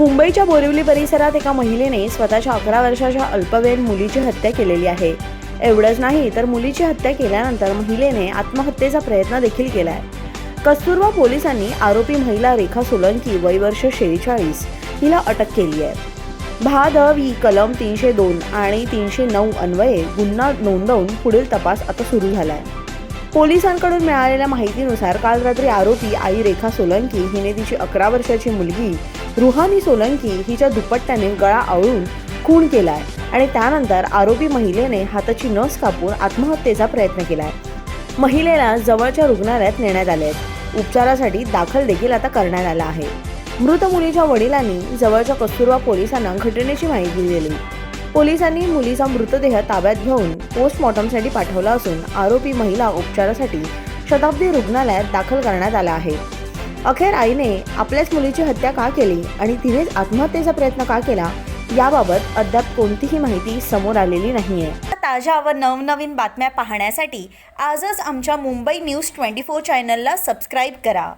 मुंबईच्या बोरिवली परिसरात एका महिलेने स्वतःच्या अकरा वर्षाच्या अल्पवयीन मुलीची हत्या केलेली आहे. एवढंच नाही तर मुलीची हत्या केल्यानंतर महिलेने आत्महत्येचा प्रयत्न देखील केला आहे कस्तुरबा पोलिसांनी आरोपी महिला रेखा सोलंकी वय वर्ष शेहेचाळीस हिला अटक केली आहे. भादव ही कलम तीनशे दोन आणि तीनशे नऊ अन्वये गुन्हा नोंदवून पुढील तपास आता सुरू झाला आहे पोलिसांकडून मिळालेल्या माहितीनुसार काल रात्री आरोपी आई रेखा सोलंकी हिने तिची अकरा वर्षाची मुलगी रुहानी सोलंकी हिच्या दुपट्ट्याने गळा आवळून खून केलाय आणि त्यानंतर आरोपी महिलेने हाताची नस कापून आत्महत्येचा प्रयत्न केलाय. महिलेला जवळच्या रुग्णालयात नेण्यात आले आहेत उपचारासाठी दाखल देखील आता करण्यात आला आहे. मृत मुलीच्या वडिलांनी जवळच्या कस्तुरबा पोलिसांना घटनेची माहिती दिली. पोलिसांनी मुलीचा मृतदेह ताब्यात घेऊन पोस्टमॉर्टमसाठी पाठवला असून आरोपी महिला उपचारासाठी शताब्दी रुग्णालयात दाखल करण्यात आला आहे. अखेर आईने आपल्याच मुलीची हत्या का केली आणि तिनेच आत्महत्येचा प्रयत्न का केला याबाबत अद्याप कोणतीही माहिती समोर आलेली नाहीये. ताज्या व नवनवीन बातम्या पाहण्यासाठी आजच आमच्या मुंबई न्यूज ट्वेंटी फोर चॅनलला सबस्क्राईब करा.